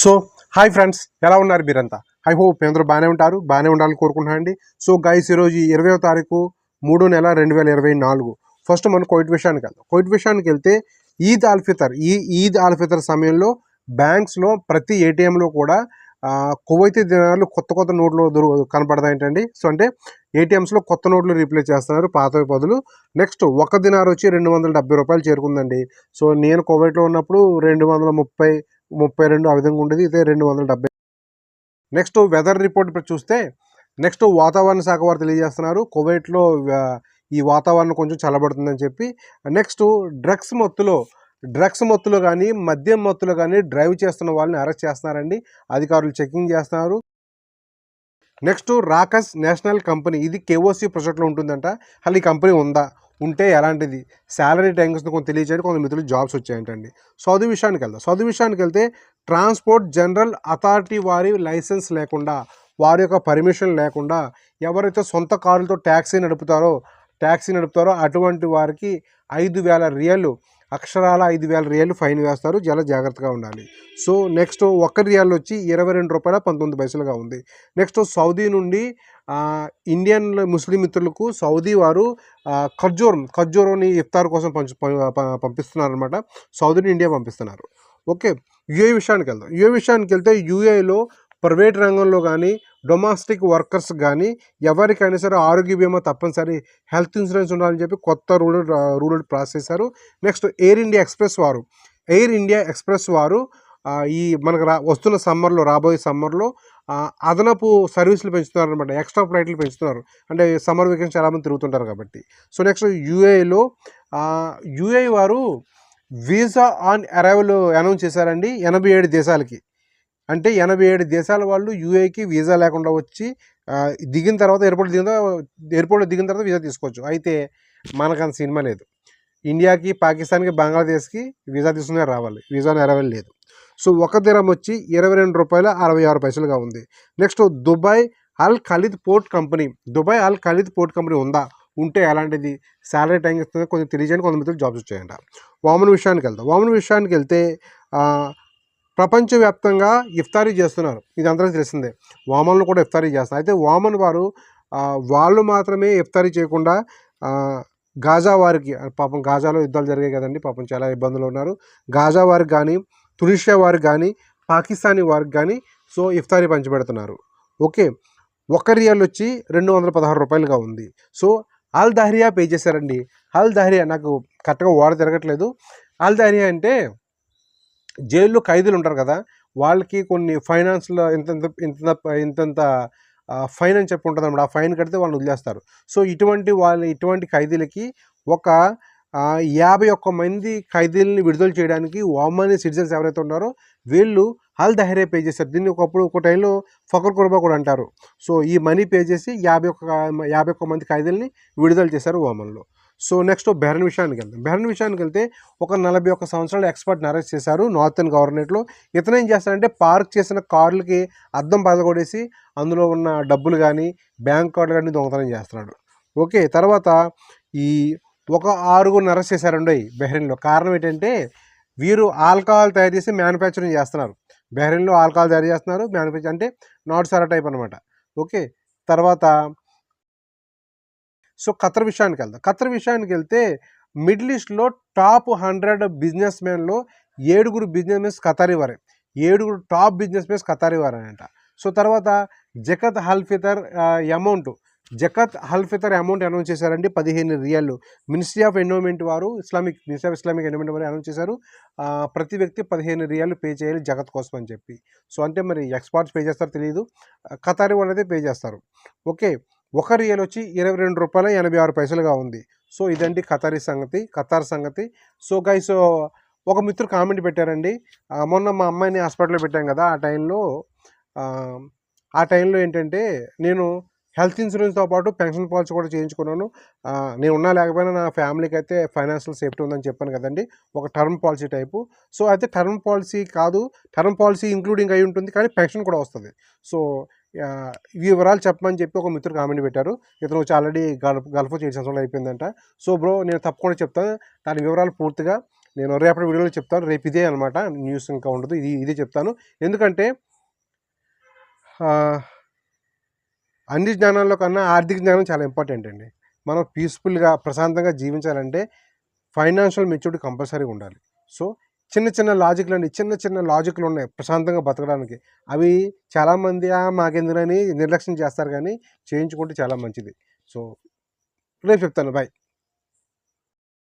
So hi friends ఎలా ఉన్నారు మీరంతా? ఐ హోప్ మీ అందరూ బాగానే ఉంటారు బాగానే ఉండాలని కోరుకుంటున్నానండి. సో గైస్ ఈరోజు ఇరవై తారీఖు మూడో నెల రెండు వేల ఇరవై నాలుగు. ఫస్ట్ మనం కోయిట్ విషయానికి వెళ్దాం. కోయిట్ విషయానికి వెళ్తే ఈద్ ఆల్ ఫితర్ ఈ ఈద్ ఆల్ ఫితర్ సమయంలో బ్యాంక్స్లో ప్రతి ఏటీఎంలో కూడా ఆ, దినాలు కొత్త కొత్త నోట్లు దొరు కనపడతాయంటండి సో అంటే ఏటీఎంస్లో కొత్త నోట్లు రీప్లేస్ చేస్తున్నారు పాత బదులు. నెక్స్ట్ ఒక దినారు వచ్చి రెండు వందల డెబ్బై రూపాయలు చేరుకుందండి. సో నేను కోవైట్లో ఉన్నప్పుడు రెండు వందల ముప్పై ముప్పై రెండు ఆ విధంగా ఉండేది. ఇదే రెండు వందల డెబ్బై నెక్స్ట్ వెదర్ రిపోర్ట్ ఇప్పుడు చూస్తే నెక్స్ట్ వాతావరణ శాఖ వారు తెలియజేస్తున్నారు. కువైట్లో ఈ వాతావరణం కొంచెం చల్లబడుతుందని చెప్పి. నెక్స్ట్ డ్రగ్స్ మత్తులో డ్రగ్స్ మత్తులో కానీ మద్యం మత్తులో కానీ డ్రైవ్ చేస్తున్న వాళ్ళని అరెస్ట్ చేస్తున్నారండి. అధికారులు చెకింగ్ చేస్తున్నారు. నెక్స్ట్ రాకస్ నేషనల్ కంపెనీ ఇది కేఓసీ ప్రాజెక్ట్లో ఉంటుందంట. అసలు ఈ కంపెనీ ఉందా? ఉంటే ఎలాంటిది? శాలరీ ట్యాంక్స్ కొంచెం తెలియచేయడం కొంత మిత్రులు జాబ్స్ వచ్చాయంటండి. సౌదీ విషయానికి వెళ్దాం. సౌదీ విషయానికి వెళ్తే ట్రాన్స్పోర్ట్ జనరల్ అథారిటీ వారి లైసెన్స్ లేకుండా వారి యొక్క పర్మిషన్ లేకుండా ఎవరైతే సొంత కారులతో ట్యాక్సీ నడుపుతారో ట్యాక్సీ నడుపుతారో అటువంటి వారికి ఐదు వేల రియల్ అక్షరాల ఐదు వేల రియల్ ఫైన్ వేస్తారు. చాలా జాగ్రత్తగా ఉండాలి. సో నెక్స్ట్ ఒక్క రియల్ వచ్చి ఇరవై రెండు రూపాయల పంతొమ్మిది పైసలుగా ఉంది. నెక్స్ట్ సౌదీ నుండి ఇండియన్ ముస్లిం మిత్రులకు సౌదీ వారు ఖర్జూరం ఖర్జూరంని ఇఫ్తార్ కోసం పంచు పంపిస్తున్నారు అనమాట సౌదీని ఇండియా పంపిస్తున్నారు. ఓకే యుఏ విషయానికి వెళ్దాం. యుఏ విషయానికి వెళ్తే యుఏలో ప్రైవేట్ రంగంలో కానీ డొమాస్టిక్ వర్కర్స్ కానీ ఎవరికైనా సరే ఆరోగ్య బీమా తప్పనిసరి హెల్త్ ఇన్సూరెన్స్ ఉండాలని చెప్పి కొత్త రూల్ రూల్ పాస్ చేశారు. నెక్స్ట్ ఎయిర్ ఇండియా ఎక్స్ప్రెస్ వారు. ఎయిర్ ఇండియా ఎక్స్ప్రెస్ వారు ఈ మనకు రా వస్తున్న సమ్మర్లో రాబోయే సమ్మర్లో అదనపు సర్వీసులు పెంచుతున్నారు అనమాట ఎక్స్ట్రా ఫ్లైట్లు పెంచుతున్నారు. అంటే సమ్మర్ వెకేషన్ చాలామంది తిరుగుతుంటారు కాబట్టి. సో నెక్స్ట్ యూఏలో యూఏ వారు వీసా ఆన్ అరైవల్ అనౌన్స్ చేశారండి ఎనభై ఏడు దేశాలకి. అంటే ఎనభై ఏడు దేశాల వాళ్ళు యూఏకి వీసా లేకుండా వచ్చి దిగిన తర్వాత ఎయిర్పోర్ట్ దిగిన ఎయిర్పోర్ట్లో దిగిన తర్వాత వీసా తీసుకోవచ్చు. అయితే మనకు అంత సినిమా లేదు. ఇండియాకి పాకిస్తాన్కి బంగ్లాదేశ్కి వీసా తీసుకునే రావాలి. వీసా అరైవల్ లేదు. సో ఒక దినం వచ్చి ఇరవై రెండు రూపాయల అరవై ఆరు పైసలుగా ఉంది. Next Dubai Al Khalid port company. Dubai Al Khalid port company ఉందా? ఉంటే ఎలాంటిది? శాలరీ టైం ఇస్తుంది? కొంచెం తెలియజేయండి. కొంతమంది జాబ్స్ వచ్చాయంట వామన్ విషయానికి వెళ్తాం వామన్ విషయానికి వెళ్తే ప్రపంచవ్యాప్తంగా ఇఫ్తారీ చేస్తున్నారు. ఇది అందరికీ తెలిసిందే. వామన్లు కూడా ఇఫ్తారీ చేస్తున్నారు. అయితే వామన్ వారు వాళ్ళు మాత్రమే ఇఫ్తారీ చేయకుండా గాజా వారికి పాపం గాజాలో యుద్ధాలు జరిగాయి కదండి. పాపం చాలా ఇబ్బందులు ఉన్నారు. గాజా వారికి కానీ తునిషియా వారికి కానీ పాకిస్తానీ వారికి కానీ సో ఇఫ్తారీ పంచిపెడుతున్నారు. ఓకే. ఒక రియల్ వచ్చి రెండు వందల పదహారు రూపాయలుగా ఉంది. సో అల్ దహరియా పే చేశారండి. అల్ దహరియా నాకు కరెక్ట్గా వాడ తిరగట్లేదు అల్ దహరియా అంటే జైల్లో ఖైదీలు ఉంటారు కదా వాళ్ళకి కొన్ని ఫైనాన్స్లో ఇంత ఇంత ఇంతంత ఫైన్ అని చెప్పి ఉంటుంది అనమాట ఆ ఫైన్ కడితే వాళ్ళని వదిలేస్తారు. సో ఇటువంటి వాళ్ళ ఇటువంటి ఖైదీలకి ఒక యాభై ఒక్క మంది ఖైదీలని విడుదల చేయడానికి ఓమాని సిటిజన్స్ ఎవరైతే ఉన్నారో వీళ్ళు హల్ దహరే పే చేశారు దీన్ని ఒకప్పుడు ఒక టైంలో ఫకర్ కుర్బా కూడా అంటారు. సో ఈ మనీ పే చేసి యాభై ఒక్క యాభై ఒక్క మంది ఖైదీలని విడుదల చేశారు ఓమన్లో సో నెక్స్ట్ బెహరన్ విషయానికి వెళ్తాం బెహరన్ విషయానికి వెళ్తే ఒక నలభై ఒక్క సంవత్సరాల ఎక్స్పర్ట్ని అరెస్ట్ చేశారు నార్థన్ గవర్నమెంట్లో. ఇతను ఏం చేస్తాడంటే పార్క్ చేసిన కార్లకి అద్దం పదకొడేసి అందులో ఉన్న డబ్బులు కానీ బ్యాంక్ కార్డులు కానీ దొంగతనం చేస్తున్నాడు. ఓకే తర్వాత ఈ ఒక ఆరుగురిని అరెస్ట్ చేశారండి బెహ్రెయిన్లో కారణం ఏంటంటే వీరు ఆల్కహాల్ తయారు చేసి మ్యానుఫ్యాక్చరింగ్ చేస్తున్నారు. బెహ్రెయిన్లో ఆల్కహాల్ తయారు చేస్తున్నారు. మ్యానుఫ్యాక్చర్ అంటే నాట్ సారా టైప్ అనమాట ఓకే? తర్వాత సో ఖతర్ విషయానికి వెళ్దాం. ఖతర్ విషయానికి వెళ్తే మిడిల్ ఈస్ట్లో టాప్ హండ్రెడ్ బిజినెస్ మ్యాన్లో ఏడుగురు బిజినెస్ మెన్స్ ఖతారీ వారే. ఏడుగురు టాప్ బిజినెస్ మెన్స్ ఖతారీ వారే అంట. సో తర్వాత జకత్ హల్ఫితర్ అమౌంట్ జకత్ హల్ఫితర్ అమౌంట్ అనౌన్స్ చేశారండి. పదిహేను రియల్. మినిస్ట్రీ ఆఫ్ ఎన్విరాన్మెంట్ వారు Islamic ministry of Islamic environment వారు అనౌన్స్ చేశారు. ప్రతి వ్యక్తి పదిహేను రియల్ పే చేయాలి జగత్ కోసం అని చెప్పి. సో అంటే మరి ఎక్స్పర్ట్స్ పే చేస్తారో తెలియదు ఖతారి వాళ్ళు అయితే పే చేస్తారు. ఓకే. ఒక రియల్ వచ్చి ఇరవై రెండు రూపాయల ఎనభై ఆరు పైసలుగా ఉంది. సో ఇదండి ఖతారీ సంగతి ఖతార్ సంగతి. సో గైస్ ఒక మిత్రుడు కామెంట్ పెట్టారండి. మొన్న మా అమ్మాయిని హాస్పిటల్లో పెట్టాం కదా ఆ టైంలో. ఆ టైంలో ఏంటంటే నేను హెల్త్ ఇన్సూరెన్స్తో పాటు పెన్షన్ పాలసీ కూడా చేయించుకున్నాను. నేను ఉన్నా లేకపోయినా నా ఫ్యామిలీకి అయితే ఫైనాన్షియల్ సేఫ్టీ ఉందని చెప్పాను కదండి. ఒక టర్మ్ పాలసీ టైపు. సో అయితే టర్మ్ పాలసీ కాదు టర్మ్ పాలసీ ఇంక్లూడింగ్ అయి ఉంటుంది కానీ పెన్షన్ కూడా వస్తుంది. సో ఈ వివరాలు చెప్పమని చెప్పి ఒక మిత్రుడు కామెంట్ పెట్టారు. ఇతను వచ్చి ఆల్రెడీ గల్ఫ్ గల్ఫ్ చేసిన సంవత్సరాలు అయిపోయిందంట. సో బ్రో నేను తప్పకుండా చెప్తాను దాని వివరాలు పూర్తిగా నేను రేపటి వీడియోలో చెప్తాను. రేపు ఇదే అనమాట న్యూస్ ఇంకా ఉండదు ఇది ఇదే చెప్తాను. ఎందుకంటే అన్ని జ్ఞానాల్లో కన్నా ఆర్థిక జ్ఞానం చాలా ఇంపార్టెంట్ అండి. మనం పీస్ఫుల్గా ప్రశాంతంగా జీవించాలంటే ఫైనాన్షియల్ మెచ్యూరిటీ కంపల్సరీగా ఉండాలి. సో చిన్న చిన్న లాజిక్లు అండి చిన్న చిన్న లాజిక్లు ఉన్నాయి ప్రశాంతంగా బతకడానికి. అవి చాలామంది "ఆ, మాకెందుకని నిర్లక్ష్యం చేస్తారు కానీ చేయించుకుంటే చాలా మంచిది. సో రేపు చెప్తాను. బాయ్